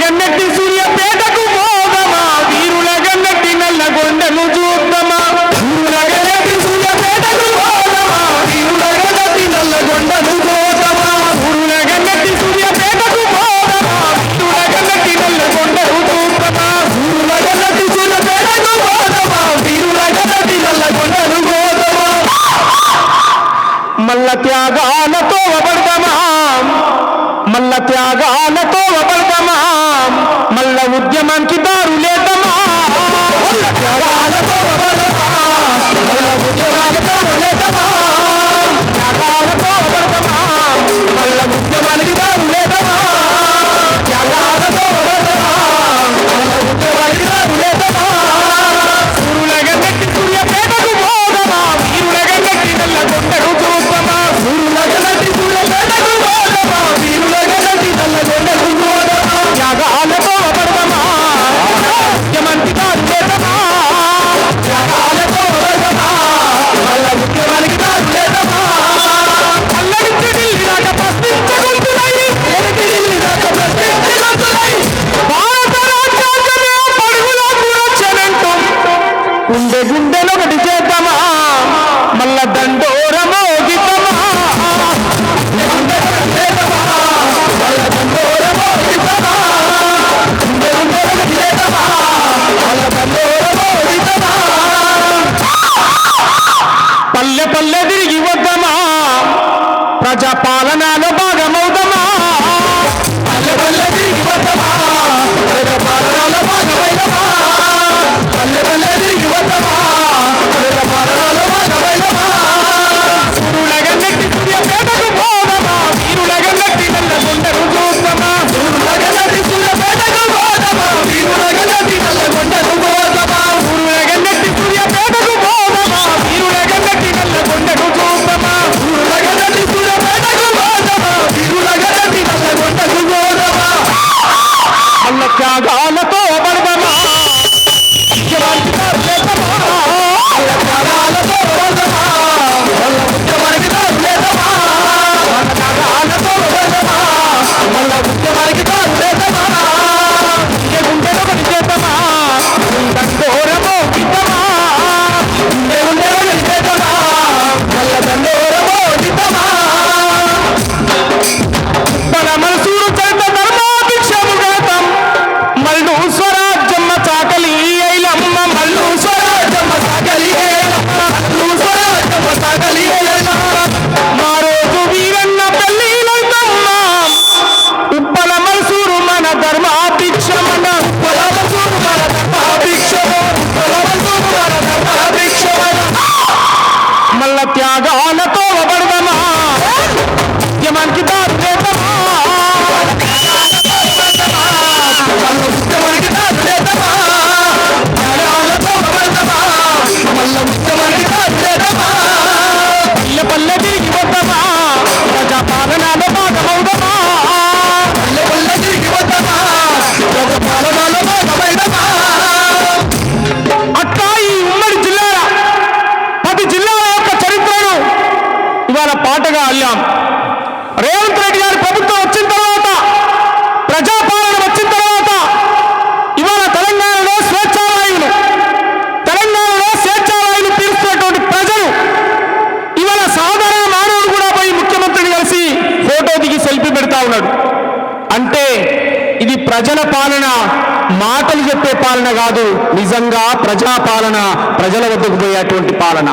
గన్నెట్టి సూర్యపేటకు పోదమా? వీరుల గన్నెట్టి నల్ల గొండెను చూద్దామా? వీరుల గన్నెట్టి సూర్యపేటకు పోదమా? వీరుల గన్నెట్టి నల్ల గొండెను చూద్దామా? వీరుల గన్నెట్టి సూర్యపేటకు పోదమా? వీరుల గన్నెట్టి నల్ల గొండెను చూద్దామా? వీరుల గన్నెట్టి సూర్యపేటకు పోదమా? వీరుల గన్నెట్టి నల్ల గొండెను పోదమా మల్ల త్యాగాలతో అవడమా మల్ల త్యాగా cantando. ఉన్నాడు అంటే ఇది ప్రజల పాలన మాటలు చెప్పే పాలన కాదు నిజంగా ప్రజా పాలన ప్రజల వద్దకు పోయేటువంటి పాలన.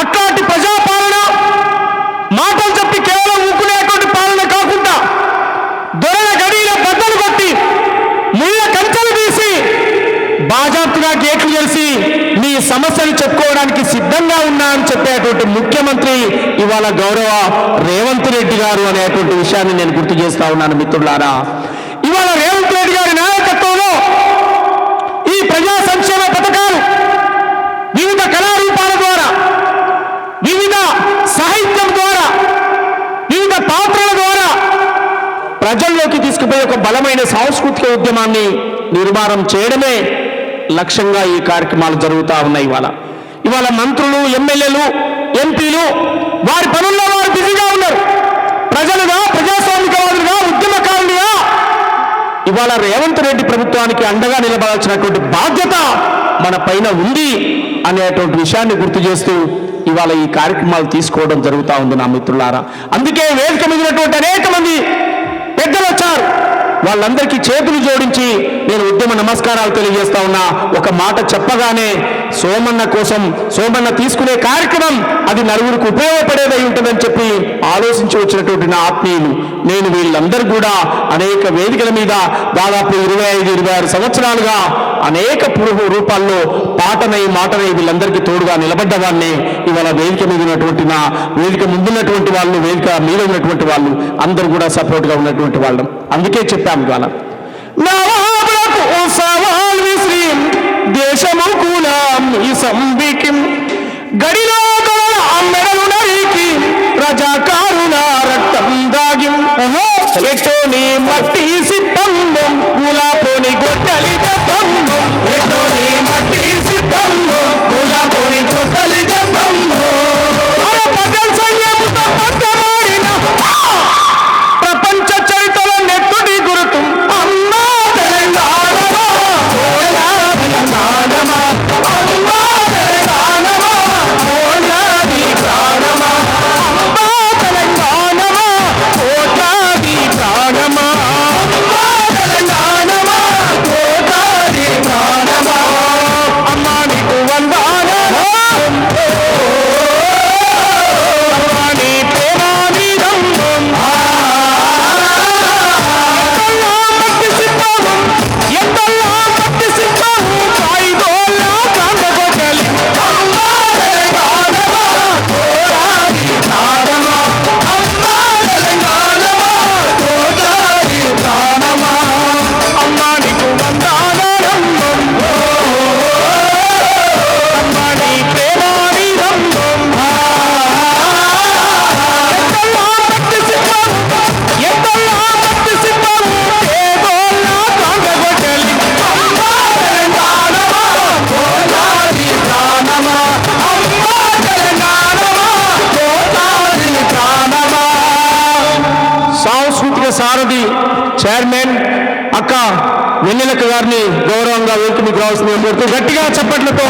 అట్లాంటి ప్రజా పాలన మాటలు చెప్పి కేవలం బాజాప్తుగా గేట్లు చేసి మీ సమస్యలు చెప్పుకోవడానికి సిద్ధంగా ఉన్నా అని చెప్పేటువంటి ముఖ్యమంత్రి ఇవాళ గౌరవ రేవంత్ రెడ్డి గారు అనేటువంటి విషయాన్ని నేను గుర్తు చేస్తా ఉన్నాను మిత్రులారా. ఇవాళ రేవంత్ రెడ్డి గారి నాయకత్వంలో ఈ ప్రజా సంక్షేమ పథకాలు వివిధ కళారూపాల ద్వారా వివిధ సాహిత్యం ద్వారా వివిధ పాత్రల ద్వారా ప్రజల్లోకి తీసుకుపోయే ఒక బలమైన సాంస్కృతిక ఉద్యమాన్ని నిర్మాణం చేయడమే లక్ష్యంగా ఈ కార్యక్రమాలు జరుగుతూ ఉన్నాయి ఇవాళ. ఇవాళ మంత్రులు ఎమ్మెల్యేలు ఎంపీలు వారి పనుల్లో వారు బిజీగా ఉన్నారు. ప్రజలుగా ప్రజాస్వామికవాదులుగా ఉద్యమకారులుగా ఇవాళ రేవంత్ రెడ్డి ప్రభుత్వానికి అండగా నిలబడాల్సినటువంటి బాధ్యత మన పైన ఉంది అనేటువంటి విషయాన్ని గుర్తు చేస్తూ ఇవాళ ఈ కార్యక్రమాలు తీసుకోవడం జరుగుతూ ఉంది నా మిత్రులారా. అందుకే వేదిక మీదటువంటి అనేక మంది పెద్దలు వచ్చారు. వాళ్ళందరికీ చేతులు జోడించి నేను ఉద్యమ నమస్కారాలు తెలియజేస్తా ఉన్నా. ఒక మాట చెప్పగానే సోమన్న కోసం సోమన్న తీసుకునే కార్యక్రమం అది నలుగురికి ఉపయోగపడేదై ఉంటుందని చెప్పి ఆలోచించి వచ్చినటువంటి నా ఆత్మీయులు. నేను వీళ్ళందరూ కూడా అనేక వేదికల మీద దాదాపు ఇరవై ఐదు ఇరవై ఆరు సంవత్సరాలుగా అనేక పురుగు రూపాల్లో పాటనై మాటనై వీళ్ళందరికీ తోడుగా నిలబడ్డవాన్ని ఇవాళ వేదిక మీద ఉన్నటువంటి నా వేదిక ముందున్నటువంటి వాళ్ళు వేదిక మీద ఉన్నటువంటి వాళ్ళు అందరూ కూడా సపోర్ట్గా ఉన్నటువంటి వాళ్ళం. అందుకే చెప్పాము ఇవాళ. దేశము కూలాం ఈ సంబికి. గడిలో గొడవ నరికి ప్రజాకారుల రక్తం దాగి. ఎట్టోని మట్టి సిద్ధం కూలాపోని గొడ్డలి దెబ్బంబం ఎట్టోని గారిని గౌరవంగా వేదిక మీకు రావాల్సింది కోరుతూ గట్టిగా చప్పట్లతో